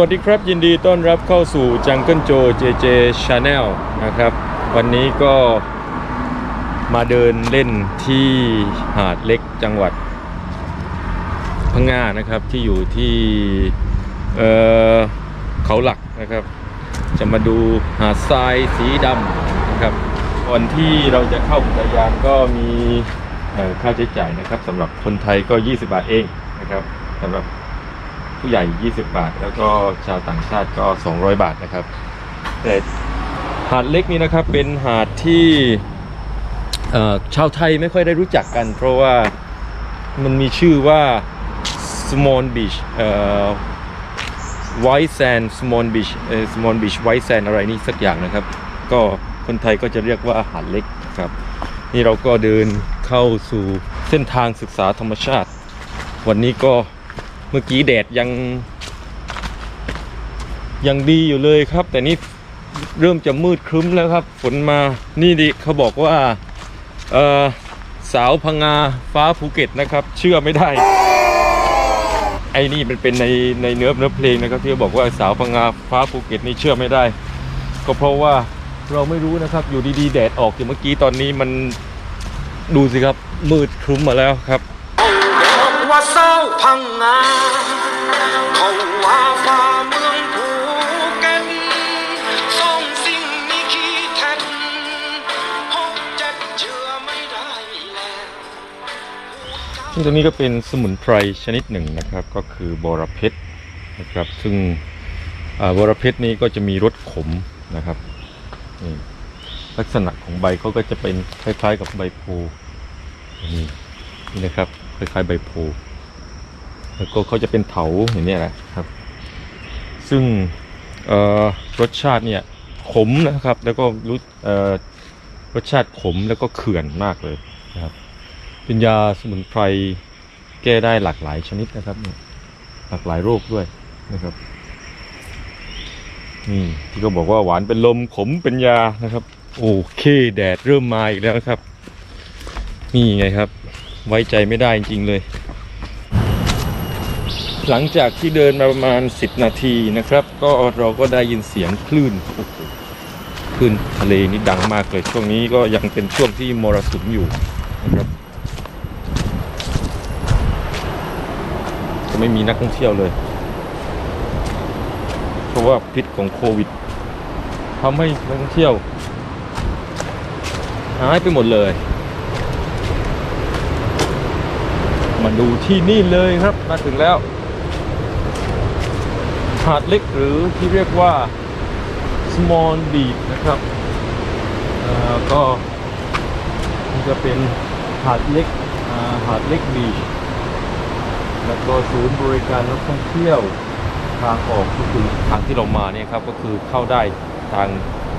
วัสดีครับ ยินดีต้อนรับเข้าสู่ Jungle Joe JJ Channel นะครับ วันนี้ก็มาเดินเล่นที่หาดเล็กจังหวัดพังงานะครับที่อยู่ที่เเขาหลักนะครับ จะมาดูหาดทรายสีดำนะครับก่อนที่เราจะเข้าอุทยานก็มีค่าใช้จ่ายนะครับสำหรับคนไทยก็ 20 บาทเองนะครับสำหรับ ผู้ใหญ่ 20 บาท แล้วก็ชาวต่างชาติก็ 200 บาทนะครับ แต่หาดเล็กนี้นะครับเป็นหาดที่ชาวไทยไม่ค่อยได้รู้จักกัน เพราะว่ามันมีชื่อว่า Small Beach เอ่อ White Sand Small Beach เอ่อ Small Beach White Sand อะไรนี่สักอย่างนะครับ ก็คนไทยก็จะเรียกว่าหาดเล็กครับ นี่เราก็เดินเข้าสู่เส้นทางศึกษาธรรมชาติ วันนี้ก็ มื่อกี้แดดยัง ยังดีอยู่เลยครับ แต่นี่เริ่มจะมืดครึ้มแล้วครับฝนมานี่ดิเขาบอกว่าเออสาวพังงาฟ้าภูเก็ตนะครับ เชื่อไม่ได้ ไอ้นี่มันเป็นในในเนื้อเนื้อเพลงนะครับที่เขาบอกว่าสาวพังงาฟ้าภูเก็ตนี่เชื่อไม่ได้ ก็เพราะว่าเราไม่รู้นะครับ อยู่ดีๆ แดดออกอย่างเมื่อกี้ตอนนี้มันดูสิครับมืดครึ้มมาแล้วครับ เศร้าพังงาเขาว่าฟ้าเมืองภูเก็ตส่งสิ่งมีขี้แท็กหกเจ็ดเชื่อไม่ได้แล้ว ซึ่งตัวนี้ก็เป็นสมุนไพรชนิดหนึ่งนะครับก็คือบอระเพ็ดนะครับซึ่งอ่าบอระเพ็ดนี้ก็จะมีรสขมนะครับนี่ลักษณะของใบเขาก็จะเป็นคล้ายๆกับใบโพนี่นี่นะครับคล้ายๆใบโพ แล้วก็เขาจะเป็นเถาอย่างนี้แหละครับ ซึ่งรสชาติเนี่ยขมนะครับ แล้วก็รู้รสชาติขมแล้วก็เขื่อนมากเลยนะครับเป็นยาสมุนไพรแก้ได้หลากหลายชนิดนะครับเนี่ยหลากหลายโรคด้วยนะครับนี่ที่เขาบอกว่าหวานเป็นลมขมเป็นยานะครับ โอเคแดดเริ่มมาอีกแล้วครับ นี่ไงครับ ไว้ใจไม่ได้จริงๆเลย หลังจากที่เดินมาประมาณ 10 นาทีนะครับ ก็เราก็ได้ยินเสียงคลื่นคลื่นทะเลนี่ดังมากเลย ช่วงนี้ก็ยังเป็นช่วงที่มรสุมอยู่นะครับจะไม่มีนักท่องเที่ยวเลย เพราะว่าพิษของโควิดทำให้นักท่องเที่ยวหายไปหมดเลย มาดูที่นี่เลยครับมาถึงแล้ว หาดเล็กหรือที่เรียกว่า small beach นะครับอ่อก็จะเป็นหาดเล็กอ่าหาดเล็กบีชแล้วก็ศูนย์บริการนักท่องเที่ยวทางออกก็คือทางที่เรามาเนี่ยครับก็คือเข้าได้ทาง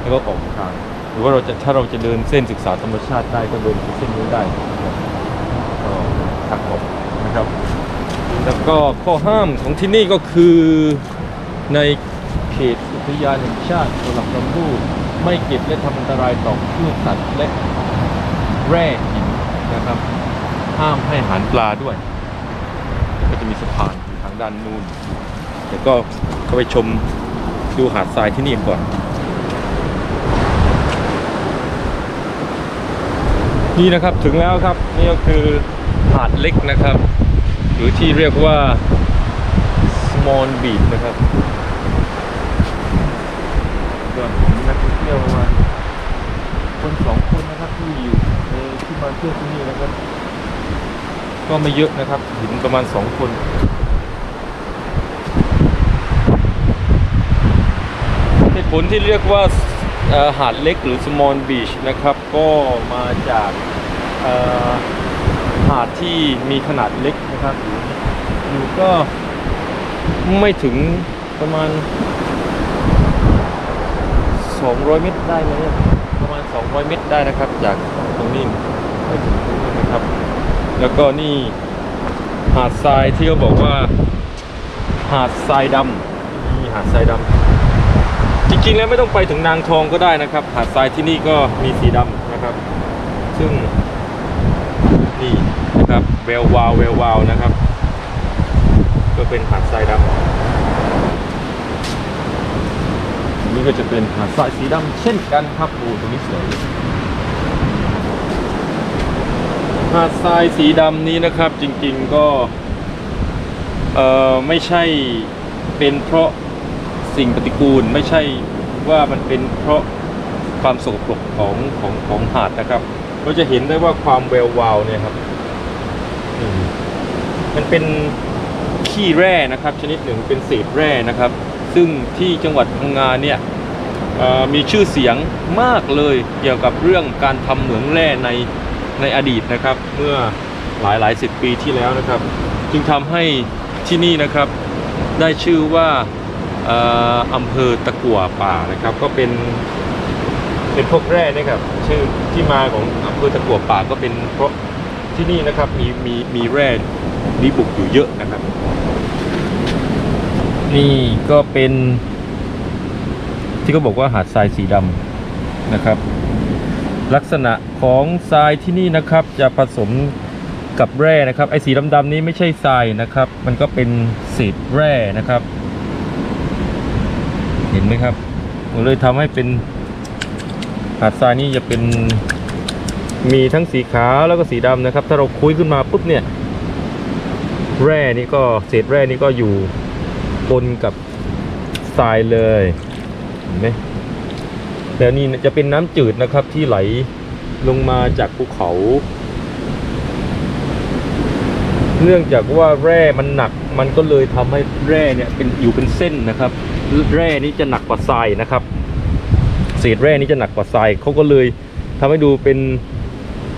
แล้วก็ออกทาง หรือว่าเราจะถ้าเราจะเดินเส้นศึกษาธรรมชาติได้ก็เดินเส้นนี้ได้ก็ทางออกนะครับ แล้วก็ข้อห้ามของที่นี่ก็คือ ในเขตอุทยานแห่งชาติสลับลำพูไม่เก็บและทำอันตรายต่อคลื่นสัตว์และแร่หินนะครับ ห้ามให้อาหารปลาด้วย ก็จะมีสะพานอยู่ทางด้านนู้นเดี๋ยวก็เข้าไปชมดูหาดทรายที่นี่ก่อน นี่นะครับถึงแล้วครับ นี่ก็คือหาดเล็กนะครับ หรือที่เรียกว่า small beach นะครับก็มีนักท่องเที่ยวประมาณคนสองคนนะครับที่อยู่ในที่มาเที่ยวที่นี่นะครับ ก็ไม่เยอะนะครับถึงประมาณสองคนเหตุผลที่เรียกว่าเอ่อหาดเล็กหรือ small beach นะครับ ก็มาจากเอ่อหาดที่มีขนาดเล็กนะครับอยู่อยู่ก็ ไม่ถึงประมาณ 200 เมตรได้ไหมประมาณ 200 เมตรได้นะครับ จากตรงนี้ไม่ถึงตรงนี้นะครับ แล้วก็นี่หาดทรายที่เขาบอกว่า หาดทรายดำนี่หาดทรายดำจริงๆแล้วไม่ต้องไปถึงนางทองก็ได้นะครับ หาดทรายที่นี่ก็มีสีดำนะครับ ซึ่งนี่นะครับเวลวาวเวลวาวนะครับ ก็เป็นหาดทรายดำนี่ก็จะเป็นหาดทรายสีดำเช่นกันครับโอ้ตรงนี้สวยหาดทรายสีดำนี้นะครับจริงๆก็เอ่อไม่ใช่เป็นเพราะสิ่งปฏิกูลไม่ใช่ว่ามันเป็นเพราะความสกปรกของของของหาดนะครับเราจะเห็นได้ว่าความแวววาวเนี่ยครับมันเป็น ขี้แร่นะครับ ชนิดหนึ่งเป็นเศษแร่นะครับ ซึ่งที่จังหวัดพังงาเนี่ยมีชื่อเสียงมากเลยเกี่ยวกับเรื่องการทำเหมืองแร่ในในอดีตนะครับ เมื่อหลายหลายสิบปีที่แล้วนะครับ จึงทำให้ที่นี่นะครับได้ชื่อว่าอ่ออำเภอตะกั่วป่านะครับ ก็เป็นเป็นพวกแร่นะครับ ชื่อที่มาของอำเภอตะกั่วป่าก็เป็นเพราะที่นี่นะครับมีมีมีแร่ดีบุกอยู่เยอะนะครับ นี่ก็เป็น ที่เขาบอกว่าหาดทรายสีดำนะครับ ลักษณะของทรายที่นี่นะครับจะผสมกับแร่นะครับ ไอ้สีดำๆนี้ไม่ใช่ทรายนะครับ มันก็เป็นเศษแร่นะครับ เห็นไหมครับมันเลยทำให้เป็นหาดทรายนี่จะเป็นมีทั้งสีขาวแล้วก็สีดำนะครับ ถ้าเราคุยขึ้นมาปุ๊บเนี่ย แร่นี่ก็เศษแร่นี่ก็อยู่ ปนกับทรายเลยเห็นไหมแล้วนี่จะเป็นน้ำจืดนะครับที่ไหลลงมาจากภูเขา เนื่องจากว่าแร่มันหนัก มันก็เลยทำให้แร่เนี่ยเป็นอยู่เป็นเส้นนะครับ แร่นี้จะหนักกว่าทรายนะครับเศษแร่นี้จะหนักกว่าทรายเขาก็เลยทำให้ดูเป็น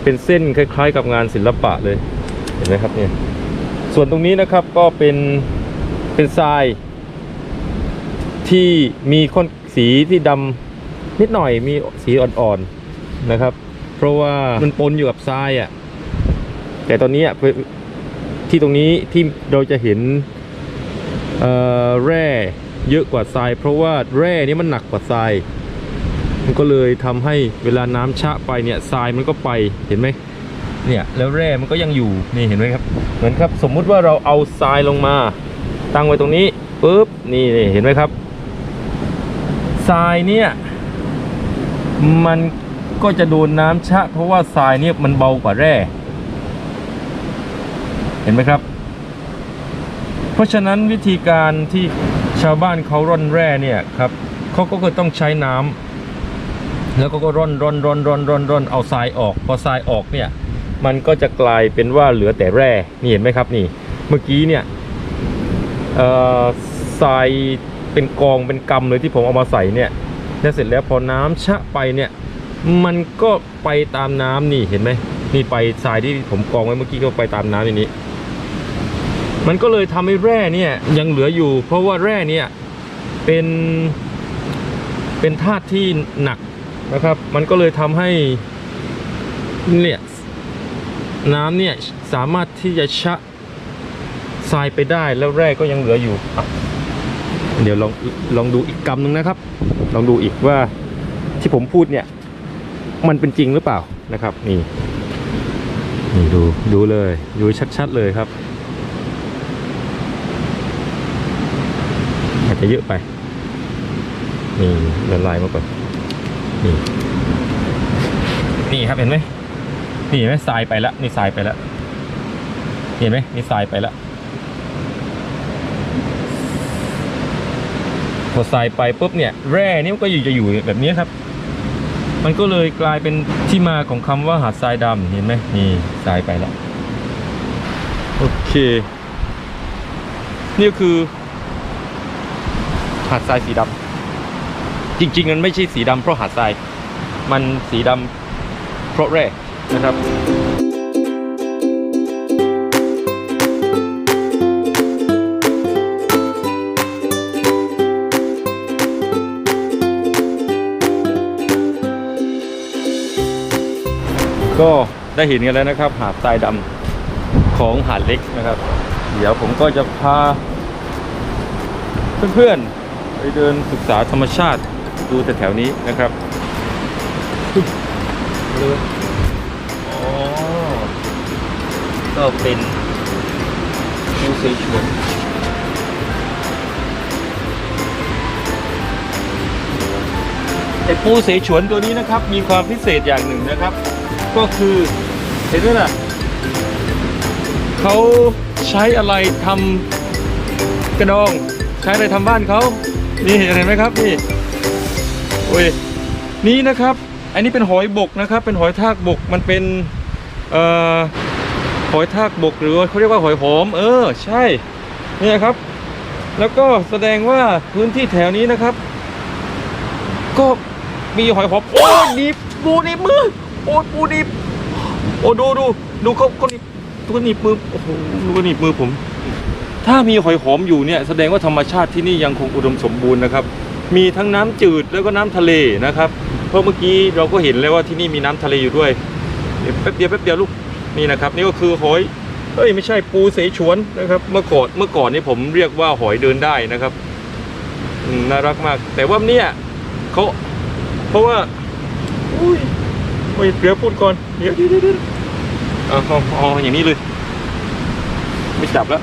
เป็นเส้นคล้าย ๆ กับงานศิลปะเลยเห็นไหมครับเนี่ยส่วนตรงนี้นะครับก็เป็น เป็นทราย ที่มีค่อนสีที่ดำนิดหน่อยมีสีอ่อนๆนะครับ เพราะว่ามันปนอยู่กับทรายอะ่ะแต่ตอนนี้ที่ตรงนี้ที่เราจะเห็นแร่เยอะกว่าทราย เพราะว่าแร่นี้มันหนักกว่าทรายมันก็เลยทำให้เวลาน้ำชะไปเนี่ยทรายมันก็ไปเห็นไหมเนี่ยแล้วแร่มันก็ยังอยู่นี่เห็นไหมครับ เหมือนครับ สมมุติว่าเราเอาทรายลงมา ตั้งไว้ตรงนี้ปุ๊บนี่เห็นไหมครับทรายเนี่ยมันก็จะโดนน้ำชะ เพราะว่าทรายเนี่ยมันเบากว่าแร่ เห็นไหมครับ เพราะฉะนั้นวิธีการที่ชาวบ้านเขาร่อนแร่เนี่ยครับเขาก็คือต้องใช้น้ำแล้วก็ก็ร่อนร่อนร่อนร่อนร่อนร่อนเอาทรายออก พอทรายออกเนี่ยมันก็จะกลายเป็นว่าเหลือแต่แร่นี่เห็นไหมครับนี่ เมื่อกี้เนี่ย ทรายเป็นกองเป็นกำเลยที่ผมเอามาใส่เนี่ยแล้วเสร็จแล้วพอน้ำชะไปเนี่ย มันก็ไปตามน้ำนี่เห็นไหมนี่ไปทรายที่ผมกองไว้เมื่อกี้ก็ไปตามน้ำในนี้ มันก็เลยทำให้แร่เนี่ยยังเหลืออยู่ เพราะว่าแร่เนี่ยเป็นเป็นธาตุที่หนักนะครับ มันก็เลยทำให้เนี่ยน้ำเนี่ยสามารถที่จะชะ ทรายไปได้แล้วแร่ก็ยังเหลืออยู่เดี๋ยวลองลองดูอีกกำหนึ่งนะครับ ลองดูอีกว่าที่ผมพูดเนี่ย มันเป็นจริงหรือเปล่านะครับ นี่นี่ดูดูเลยดูชัด ๆ เลยครับอาจจะเยอะไปนี่ละลายมาก่อนนี่นี่ครับเห็นไหมนี่เห็นไหมทรายไปแล้วนี่ทรายไปแล้วเห็นไหมนี่ทรายไปแล้ว พอทรายไปปุ๊บเนี่ยแร่นี่มันก็อยู่จะอยู่แบบนี้ครับ มันก็เลยกลายเป็นที่มาของคำว่าหาดทรายดำเห็นไหมนี่ทรายไปแล้วโอเค นี่คือ หาดทรายสีดำจริง ๆ มันไม่ใช่สีดำเพราะหาดทราย มันสีดำเพราะแร่นะครับ ก็ได้เห็นกันแล้วนะครับ หาดทรายดำของหาดเล็กนะครับ เดี๋ยวผมก็จะพา เพื่อนๆ ไปเดินศึกษาธรรมชาติดูแถวๆนี้นะครับเลยอ๋อก็เป็นคิวเซชวนไอ้ปูเสฉวนตัวนี้นะครับ มีความพิเศษอย่างหนึ่งนะครับ ก็คือเห็นไหมล่ะเขาใช้อะไรทำกระดอง ใช้อะไรทำบ้านเขานี่เห็นไหมครับนี่โอ้ยนี่นะครับ อันนี้เป็นหอยบกนะครับ เป็นหอยทากบกมันเป็นเอ่อหอยทากบกหรือเขาเรียกว่าหอยหอม เออ ใช่นี่ครับ แล้วก็แสดงว่าพื้นที่แถวนี้นะครับ ก็มีหอยหอมโอ้ยหนีบปูหนีบมือ โอ้ยปูนีบโอ้ดูดูดูเขาเขาหนีบเขาหนีบมือโอ้โหดูเขาหนีบมือผม ถ้ามีหอยหอมอยู่เนี่ยแสดงว่าธรรมชาติที่นี่ยังคงอุดมสมบูรณ์นะครับ มีทั้งน้ำจืดแล้วก็น้ำทะเลนะครับ เพราะเมื่อกี้เราก็เห็นแล้วว่าที่นี่มีน้ำทะเลอยู่ด้วยเดี๋ยวแป๊บเดียวแป๊บเดียวลูกนี่นะครับ นี่ก็คือหอยเอ้ยไม่ใช่ปูเสฉวนนะครับ เมื่อก่อนเมื่อก่อนนี่ผมเรียกว่าหอยเดินได้นะครับน่ารักมาก แต่ว่าเนี่ยเขาเพราะว่าอุ้ย ไม่เดี๋ยวพูดก่อนเดี๋ยวเดี๋ยวเดี๋ยวเอาเอาออย่างนี้เลย ไม่จับแล้ว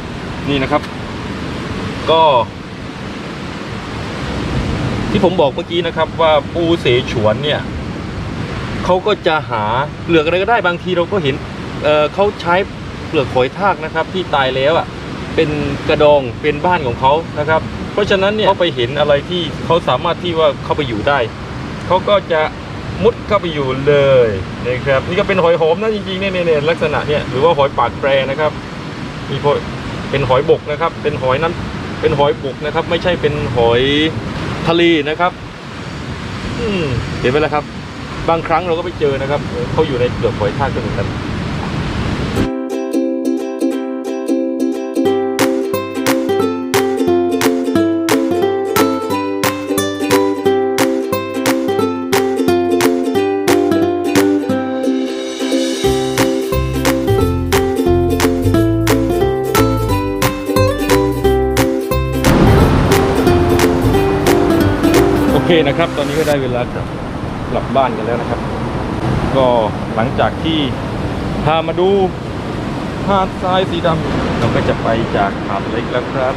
นี่นะครับ ก็ ที่ผมบอกเมื่อกี้นะครับ ว่าปูเสฉวนเนี่ยเขาก็จะหาเปลือกอะไรก็ได้บางทีเราก็เห็นเออเขาใช้เปลือกหอยทากนะครับ ที่ตายแล้วอะเป็นกระดองเป็นบ้านของเขานะครับ เพราะฉะนั้นเนี่ยเขาไปเห็นอะไรที่เขาสามารถที่ว่าเข้าไปอยู่ได้เขาก็จะ มุดเข้าไปอยู่เลยนะครับนี่ก็เป็นหอยหอมนะจริงๆเนี่ยเนี่ยเนี่ยลักษณะเนี่ยหรือว่าหอยปากแปรนะครับมีพวกเป็นหอยบกนะครับ เป็นหอยน้ำเป็นหอยบกนะครับ ไม่ใช่เป็นหอยทะเลนะครับอืมเห็นไหมล่ะครับ บางครั้งเราก็ไปเจอนะครับเขาอยู่ในเปลือกหอยทากก็เหมือนกัน เคนะครับ ตอนนี้ก็ได้เวลากลับกลับบ้านกันแล้วนะครับ ก็หลังจากที่พามาดูหาดทรายสีดำเราก็จะไปจากหาดเล็กแล้วครับ